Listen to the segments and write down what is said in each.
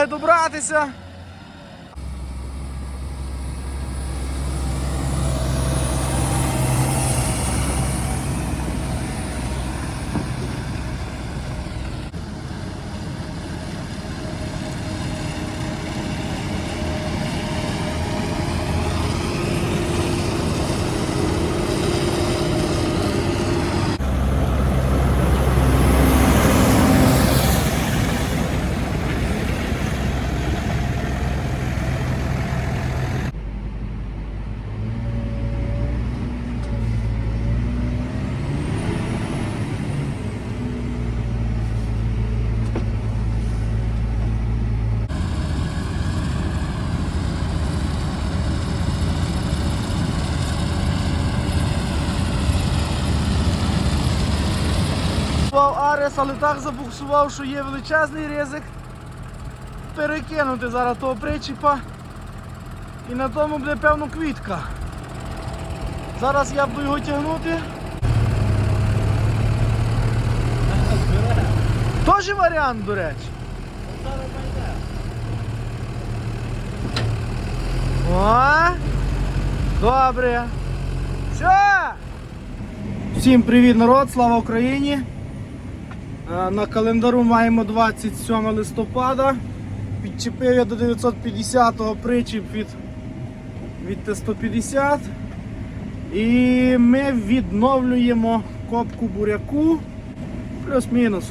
Головне добратися. Арес, але так забуксував, що є величезний ризик перекинути зараз того причіпа. І на тому буде певно квітка. Зараз я буду його тягнути. Тоже варіант, до речі. О, добре. Все. Всім привіт, народ! Слава Україні! Е, На календару маємо 27 листопада. Підчепив я до 950-го причіп від, від Т-150. І ми відновлюємо копку буряку. Плюс-мінус.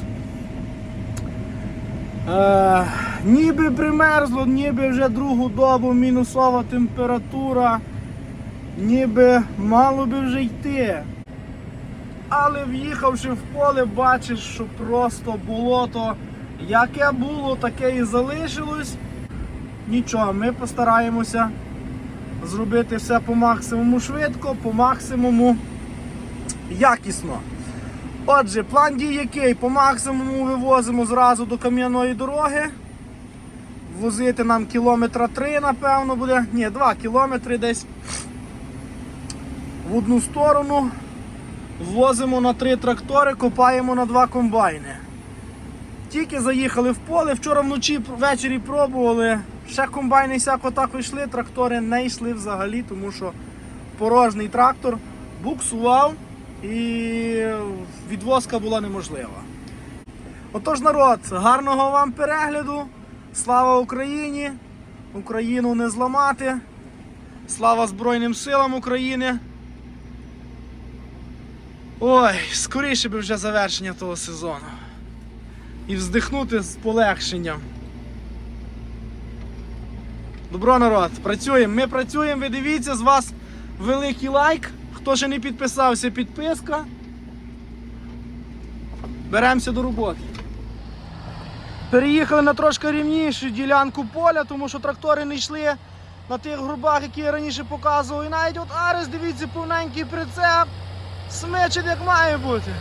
Е, ніби примерзло, ніби вже другу добу мінусова температура, ніби мало би вже йти. Але в'їхавши в поле, бачиш, що просто болото, яке було, таке і залишилось. Нічого, ми постараємося зробити все по максимуму швидко, по максимуму якісно. Отже, план дій який? По максимуму вивозимо зразу до кам'яної дороги. Возити нам кілометра 3, напевно, буде. Ні, 2 кілометри десь в одну сторону. Возимо на три трактори, копаємо на два комбайни. Тільки заїхали в поле, вчора вночі ввечері пробували. Ще комбайни всяко так йшли, трактори не йшли взагалі, тому що порожній трактор буксував і відвозка була неможлива. Отож, народ, гарного вам перегляду. Слава Україні! Україну не зламати. Слава Збройним силам України. Ой, скоріше би вже завершення того сезону. І вздихнути з полегшенням. Добро, народ, працюємо. Ми працюємо, ви дивіться, з вас великий лайк. Хто ще не підписався, підписка. Беремося до роботи. Переїхали на трошки рівнішу ділянку поля, тому що трактори не йшли на тих грубах, які я раніше показував. І навіть от Арес, дивіться, повненький прицеп. Смечить як має бути.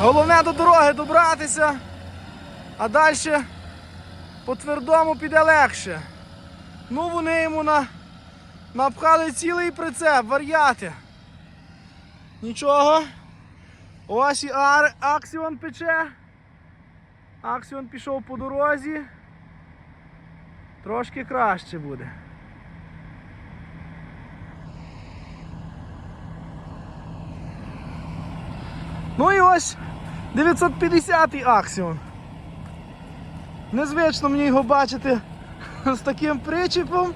Головне до дороги добратися, а далі по твердому піде легше. Ну вони йому на... напхали цілий прицеп, вар'яти. Нічого. Ось і. Аксіон пече. Аксіон пішов по дорозі. Трошки краще буде. Ну і ось 950-й Аксіон. Незвично мені його бачити з таким причіпом.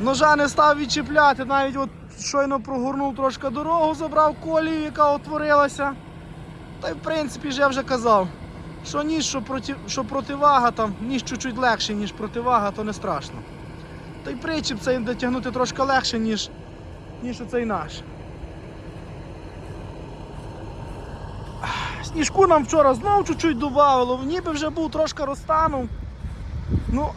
Ножа не став відчіпляти, навіть от щойно прогорнув трошки дорогу, забрав колію, яка утворилася. Та й в принципі я вже казав, що ніж, що, проти, що противага, там, ніж чуть-чуть легше, ніж противага, то не страшно. Та й причіп цей дотягнути трошки легше, ніж, ніж оцей наш. Сніжку нам вчора знову чуть-чуть додавало, ніби вже був трошки розтанув. Ну,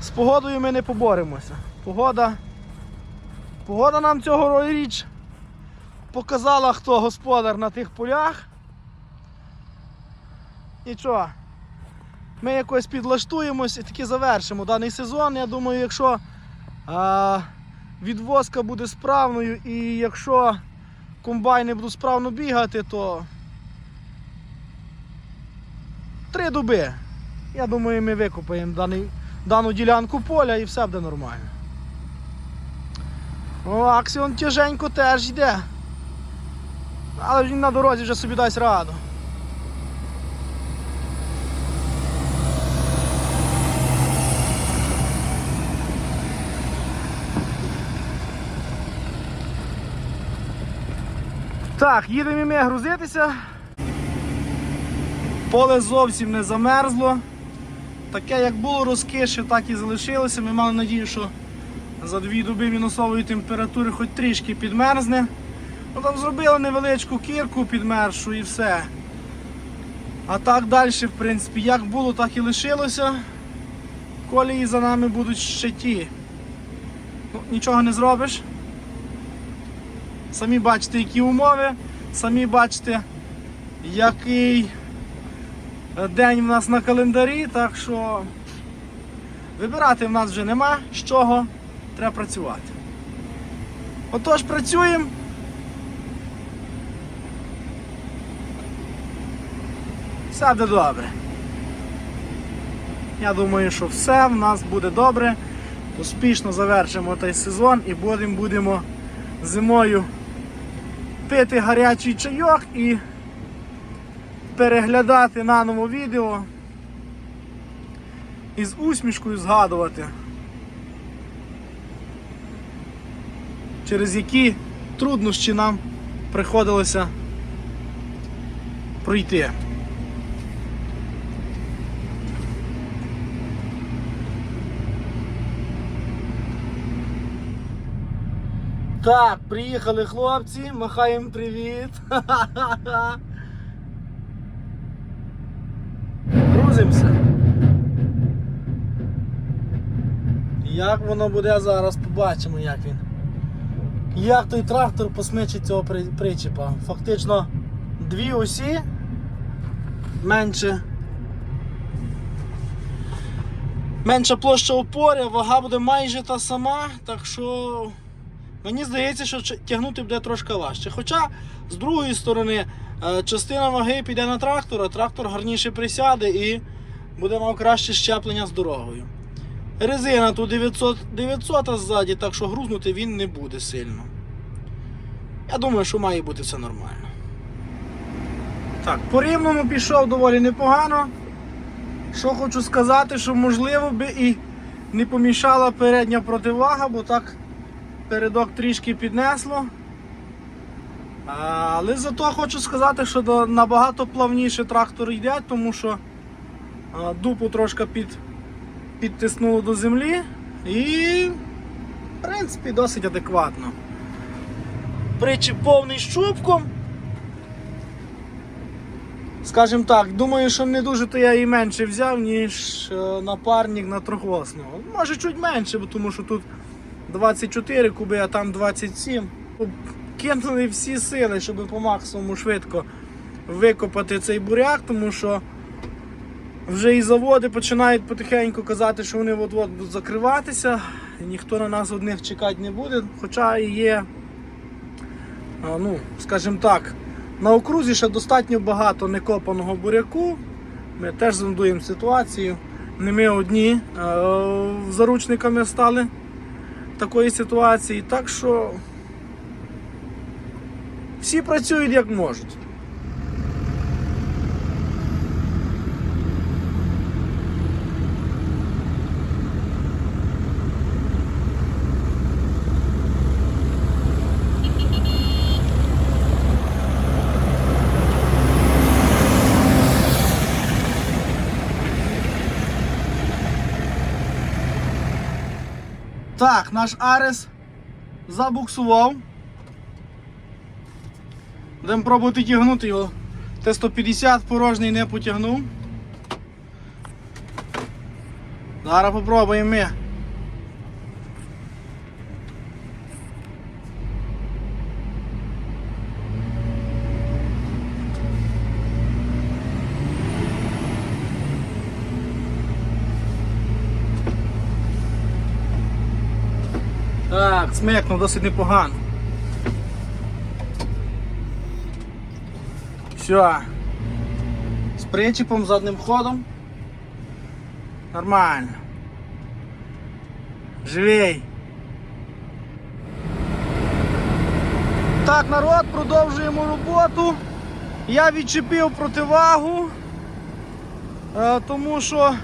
з погодою ми не поборемося. Погода, погода нам цього річ показала, хто господар на тих полях. Нічого, ми якось підлаштуємось і таки завершимо даний сезон. Я думаю, якщо а, відвозка буде справною і якщо комбайни будуть справно бігати, то три доби. Я думаю, ми викопаємо даний, дану ділянку поля і все буде нормально. О, Аксіон тяженько теж йде. Але він на дорозі вже собі дасть раду. Так, їдемо і ми грузитися. Поле зовсім не замерзло. Таке, як було розкише, так і залишилося. Ми мали надію, що за дві доби мінусової температури хоч трішки підмерзне. Ну, там зробили невеличку кірку підмершу і все. А так далі, в принципі, як було, так і лишилося. Колії за нами будуть ще ті. Ну, нічого не зробиш. Самі бачите, які умови, самі бачите, який день в нас на календарі, так що вибирати в нас вже нема з чого, треба працювати. Отож, працюємо. Все буде добре. Я думаю, що все в нас буде добре. Успішно завершимо той сезон і будемо будемо зимою пити гарячий чайок і переглядати наново відео і з усмішкою згадувати, через які труднощі нам приходилося пройти. Так, приїхали хлопці, махаємо привіт. Грузимося. Як воно буде зараз, побачимо, як він. Як той трактор посмичить цього при- причепа. Фактично дві осі менше. Менша площа опори, вага буде майже та сама, так що Мені здається, що тягнути буде трошки важче. Хоча, з другої сторони, е, частина ваги піде на трактор, а трактор гарніше присяде і буде мав краще щеплення з дорогою. Резина тут 900, 900 ззаді, так що грузнути він не буде сильно. Я думаю, що має бути все нормально. Так, по рівному пішов доволі непогано. Що хочу сказати, що можливо би і не помішала передня противага, бо так передок трішки піднесло. Але зато хочу сказати, що набагато плавніше трактор йде, тому що дупу трошки під, підтиснуло до землі і в принципі досить адекватно. Причіп повний щупком. Скажімо так, думаю, що не дуже то я і менше взяв, ніж е, напарник на трьохосного. Може чуть менше, бо тому що тут 24 куби, а там 27. Кинули всі сили, щоб по максимуму швидко викопати цей буряк, тому що вже і заводи починають потихеньку казати, що вони от-от будуть закриватися. Ніхто на нас одних чекати не буде. Хоча і є, ну, скажімо так, на окрузі ще достатньо багато некопаного буряку. Ми теж зондуємо ситуацію. Не ми одні е, заручниками стали такої ситуації. Так що всі працюють як можуть. Так, наш Арес забуксував. Будемо пробувати тягнути його. Т-150 порожній не потягнув. Зараз попробуємо ми. Так, смикнув досить непогано. Все. З причіпом, задним ходом. Нормально. Живей. Так, народ, продовжуємо роботу. Я відчепив противагу, е, тому що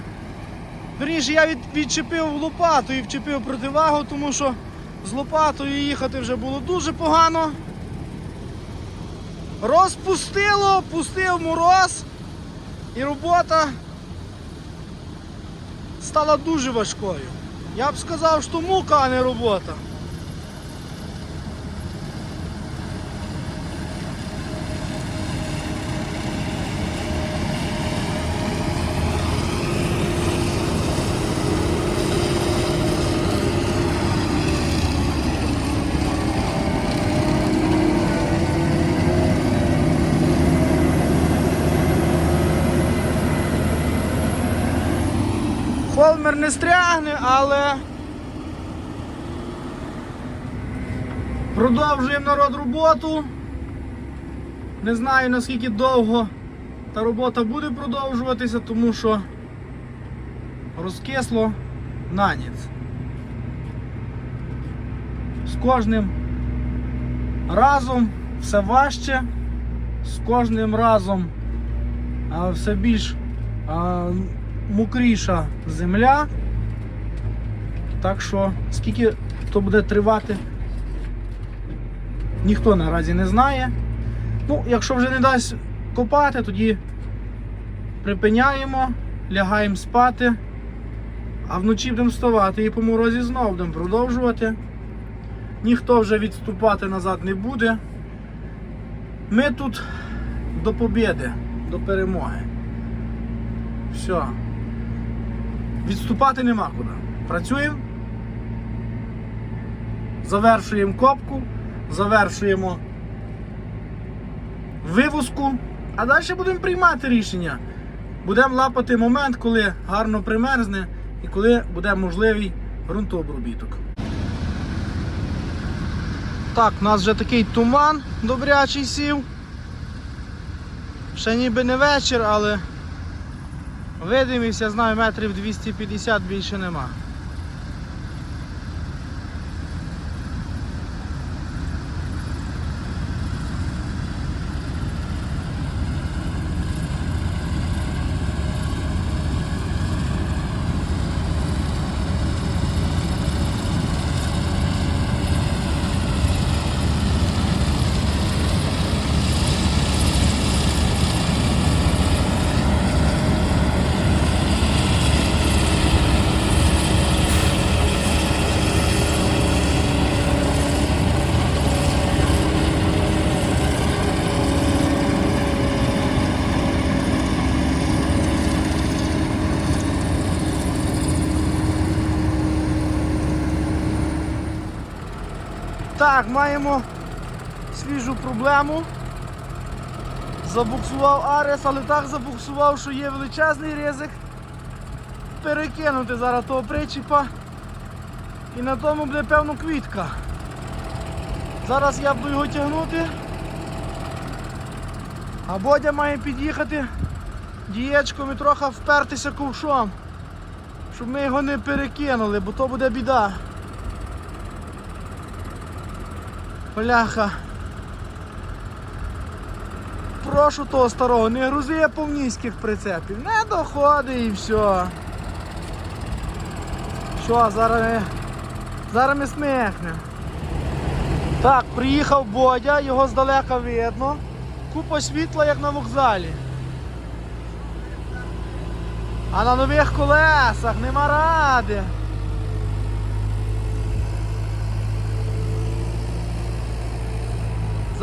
Вірніше, я від, відчепив лопату і вчепив противагу, тому що з лопатою їхати вже було дуже погано. Розпустило, пустив мороз і робота стала дуже важкою. Я б сказав, що мука, а не робота. Холмер не стрягне, але продовжуємо народ роботу. Не знаю наскільки довго та робота буде продовжуватися, тому що розкисло на ніц. З кожним разом все важче, з кожним разом все більш мокріша земля. Так що, скільки то буде тривати, ніхто наразі не знає. Ну, якщо вже не дасть копати, тоді припиняємо, лягаємо спати, а вночі будемо вставати і по морозі знову будемо продовжувати. Ніхто вже відступати назад не буде. Ми тут до побєди, до перемоги. Все. Відступати нема куди. Працюємо. Завершуємо копку, завершуємо вивозку, а далі будемо приймати рішення. Будемо лапати момент, коли гарно примерзне і коли буде можливий ґрунтообробіток. Так, у нас вже такий туман добрячий сів. Ще ніби не вечір, але видимість, я знаю, метрів 250 більше нема. Так, маємо свіжу проблему. Забуксував Арес, але так забуксував, що є величезний ризик перекинути зараз того причіпа. І на тому буде певно квітка. Зараз я буду його тягнути. А Бодя має під'їхати дієчком і трохи впертися ковшом, щоб ми його не перекинули, бо то буде біда. Бляха. Прошу того старого, не грузи повністьких прицепів. Не доходить і все. Що, зараз ми, зараз ми смехнемо. Так, приїхав Бодя, його здалека видно. Купа світла, як на вокзалі. А на нових колесах нема ради.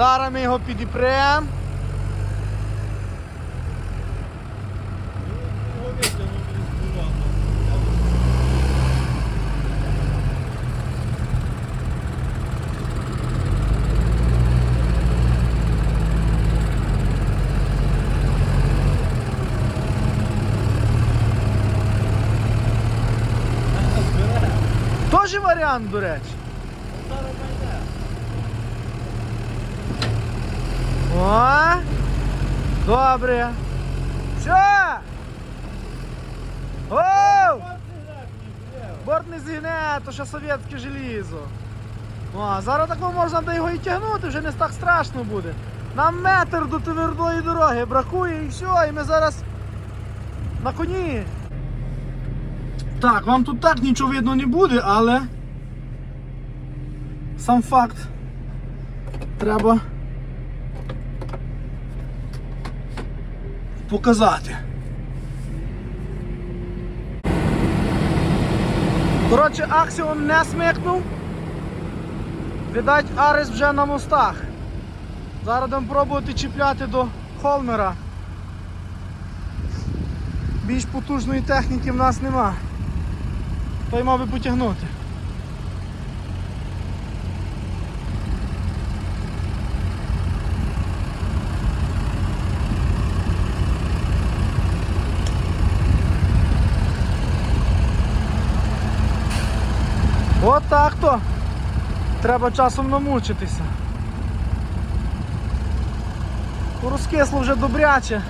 Зараз ми його підіпрем. Тоже варіант, до. О! Добре. Що? Оу! Борт не зігне, то ще совєтське желізо. А зараз такого можна до його і тягнути, вже не так страшно буде. Нам метр до твердої дороги бракує і все, і ми зараз на коні. Так, вам тут так нічого видно не буде, але сам факт треба показати. Коротше, Аксіон не смикнув. Видать, Арес вже на мостах. Зараз будемо пробувати чіпляти до Холмера. Більш потужної техніки в нас нема. Той мав би потягнути. От так то. Треба часом намучитися. Розкисло вже добряче.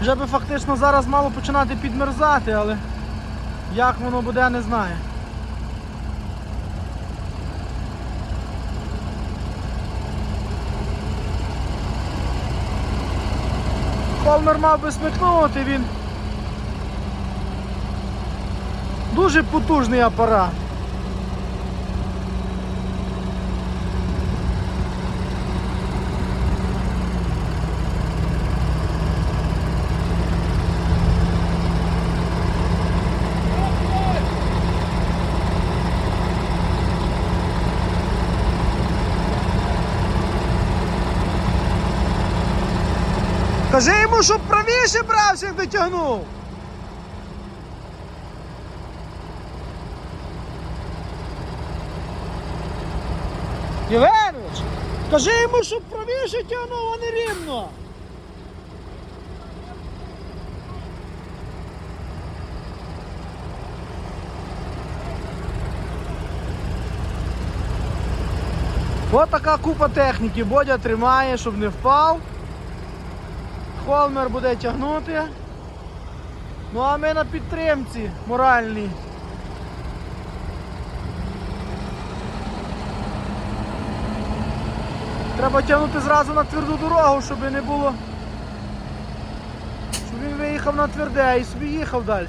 Вже би фактично зараз мало починати підмерзати, але як воно буде, не знаю. Холмер мав би смикнути, він дуже потужний апарат. Кажи йому, щоб правіше брався, як дотягнув. Євгенович, кажи йому, щоб правіше тягнув, а не рівно. Ось така купа техніки. Бодя тримає, щоб не впав. Холмер буде тягнути. Ну а ми на підтримці моральній. Треба тягнути зразу на тверду дорогу, щоб не було. Щоб він виїхав на тверде і собі їхав далі.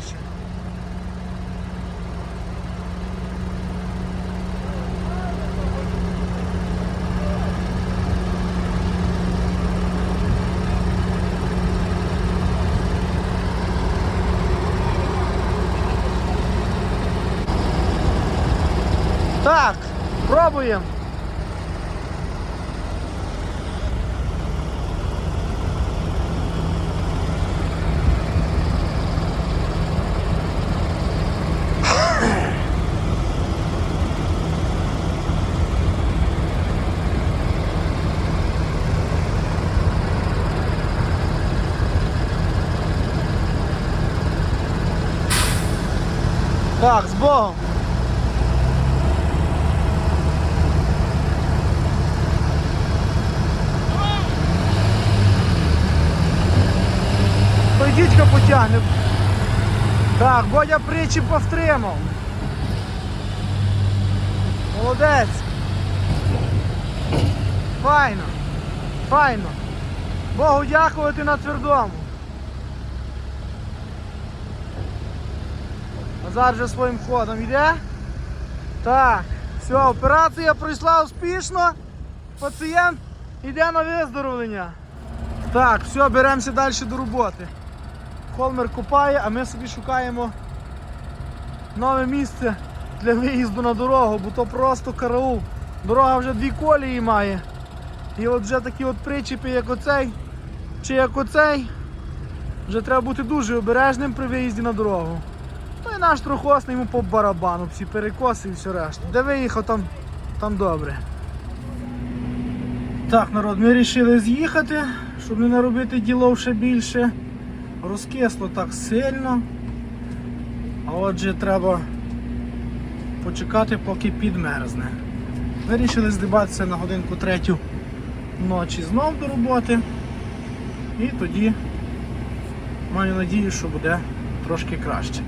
Так, пробуємо. Так, з Богом. Дідько потягне. Так, Бодя причіп повтримав. Молодець. Файно. Файно. Богу дякувати на твердому. Назар вже своїм ходом йде. Так, все, операція пройшла успішно. Пацієнт йде на виздоровлення. Так, все, беремося далі до роботи. Холмер копає, а ми собі шукаємо нове місце для виїзду на дорогу, бо то просто караул. Дорога вже дві колії має. І от вже такі от причіпи, як оцей, чи як оцей, вже треба бути дуже обережним при виїзді на дорогу. Ну і наш трохосний йому по барабану, всі перекоси і все решта. Де виїхав, там, там добре. Так, народ, ми вирішили з'їхати, щоб не наробити ділов ще більше. Розкисло так сильно. А отже треба почекати, поки підмерзне. Вирішили здибатися на годинку третю ночі знов до роботи. І тоді маю надію, що буде трошки краще.